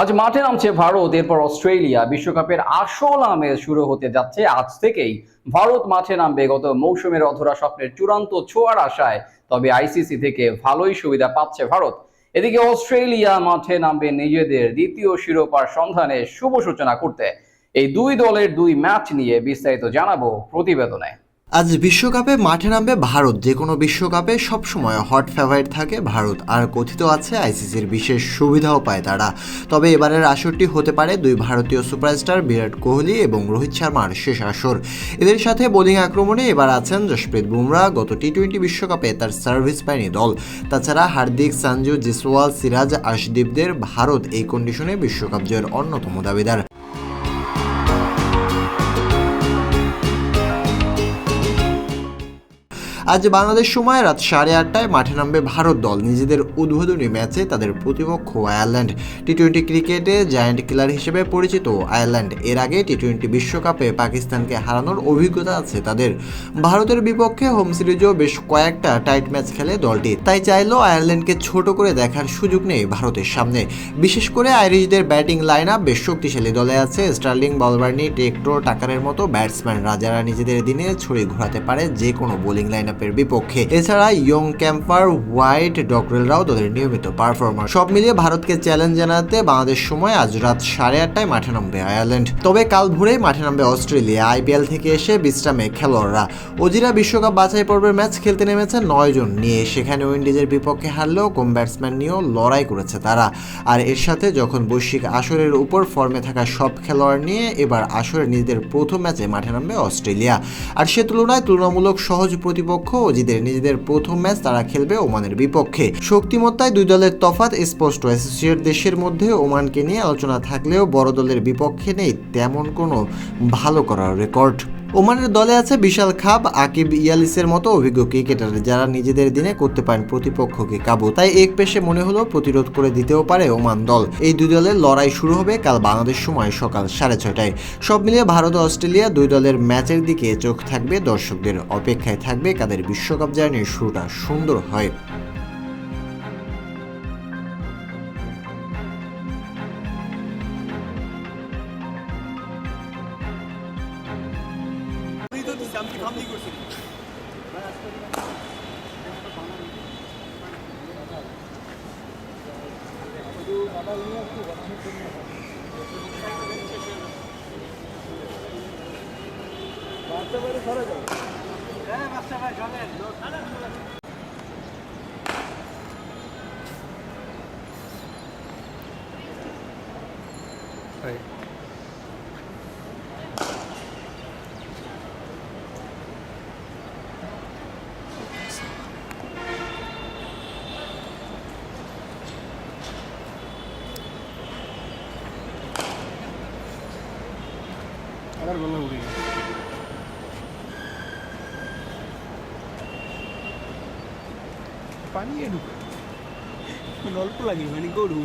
আজ মাঠে নামছে ভারত, এরপর অস্ট্রেলিয়া। বিশ্বকাপের আসল আমেজ শুরু হতে যাচ্ছে আজ থেকেই। ভারত মাঠে নামবে গত মৌসুমের অধরা স্বপ্নের চূড়ান্ত ছোঁয়ার আশায়, তবে আইসিসি থেকে ভালোই সুবিধা পাচ্ছে ভারত। এদিকে অস্ট্রেলিয়া মাঠে নামবে নিজেদের দ্বিতীয় শিরোপার সন্ধানে শুভ সূচনা করতে। এই দুই দলের দুই ম্যাচ নিয়ে বিস্তারিত জানাব প্রতিবেদনে। আজ বিশ্বকাপে মাঠে নামবে ভারত। যে কোনো বিশ্বকাপে সবসময় হট ফেভারিট থাকে ভারত, আর কথিত আছে আইসিসির বিশেষ সুবিধাও পায় তারা। তবে এবারের আসরটি হতে পারে দুই ভারতীয় সুপারস্টার বিরাট কোহলি এবং রোহিত শর্মার শেষ আসর। এদের সাথে বোলিং আক্রমণে এবার আছেন জশপ্রীত বুমরা। গত টি টোয়েন্টি বিশ্বকাপে তার সার্ভিস পায়নি দল। তাছাড়া হার্দিক সানজু জিসওয়াল, সিরাজ, আশদীপদের ভারত এই কন্ডিশনে বিশ্বকাপ জয়ের অন্যতম দাবিদার। আজ বাংলাদেশ সময় রাত সাড়ে আটটায় মাঠে নামবে ভারত দল। নিজেদের উদ্বোধনী ম্যাচে তাদের প্রতিপক্ষ আয়ারল্যান্ড। টি টোয়েন্টি ক্রিকেটে জায়ান্ট কিলার হিসেবে পরিচিত আয়ারল্যান্ড। এর আগে টি টোয়েন্টি বিশ্বকাপে পাকিস্তানকে হারানোর অভিজ্ঞতা আছে তাদের। ভারতের বিপক্ষে হোম সিরিজেও বেশ কয়েকটা টাইট ম্যাচ খেলে দলটি। তাই চাইলেও আয়ারল্যান্ডকে ছোট করে দেখার সুযোগ নেই ভারতের সামনে। বিশেষ করে আইরিশদের ব্যাটিং লাইন আপ বেশ শক্তিশালী দলে আছে স্টার্লিং, বলবার্নি টেক্টো টাকারের মতো ব্যাটসম্যানরা যারা নিজেদের দিনে ছড়ি ঘোরাতে পারে যে কোনো বোলিং লাইন আপের বিপক্ষে। এছাড়া ইয়ং ক্যাম্পার হোয়াইট ডকরেলরাও দলের নিয়মিত পারফরমার। সব মিলিয়ে ভারতকে চ্যালেঞ্জ জানাতে বাংলাদেশ সময় আজ রাত সাড়ে আটটায় মাঠে নামবে আয়ারল্যান্ড। তবে কাল ভোরেই মাঠে নামবে অস্ট্রেলিয়া। আইপিএল থেকে এসে বিশ্রামে খেলোয়াড়রা। অজিরা বিশ্বকাপ বাছাই পর্বের ম্যাচ খেলতে নেমেছে নয় জন নিয়ে। সেখানে উইন্ডিজের বিপক্ষে হারলেও কম ব্যাটসম্যান নিয়েও লড়াই করেছে তারা। আর এর সাথে যখন বৈশ্বিক আসরের উপর ফর্মে থাকা সব খেলোয়াড় নিয়ে, এবার আসরে নিজেদের প্রথম ম্যাচে মাঠে নামবে অস্ট্রেলিয়া। আর সে তুলনায় তুলনামূলক সহজ প্রতিপক্ষ অজিদের নিজেদের প্রথম ম্যাচ তারা খেলবে ওমানের বিপক্ষে। শক্তিমত্তায় দুই দলের তফাত স্পষ্ট। অ্যাসোসিয়েট দেশের মধ্যে ওমানকে নিয়ে আলোচনা থাকলেও বড় দলের বিপক্ষে নেই তেমন কোনো ভালো করার রেকর্ড। ওমানের দলে আছে বিশাল খাব আকিব ইয়ালিসের মতো অভিজ্ঞ ক্রিকেটার যারা নিজেদের দিনে করতে পারেন প্রতিপক্ষকে কাবু। তাই এক পেশে মনে হলো প্রতিরোধ করে দিতেও পারে ওমান দল। এই দুই দলের লড়াই শুরু হবে কাল বাংলাদেশ সময় সকাল সাড়ে ছয়টায়। সব মিলিয়ে ভারত ও অস্ট্রেলিয়া দুই দলের ম্যাচের দিকে চোখ থাকবে দর্শকদের। অপেক্ষায় থাকবে কাদের বিশ্বকাপ জার্নির শুরুটা সুন্দর হয়। করছি আমি কি ফামনি করছি বাচ্চা বাড়ি সরে যাও হ্যাঁ বাচ্চা বাড়ি সরে Right. আবার গলা উড়ে গেছে। পানি ঢুকে। অল্প লাগে মানে গরু।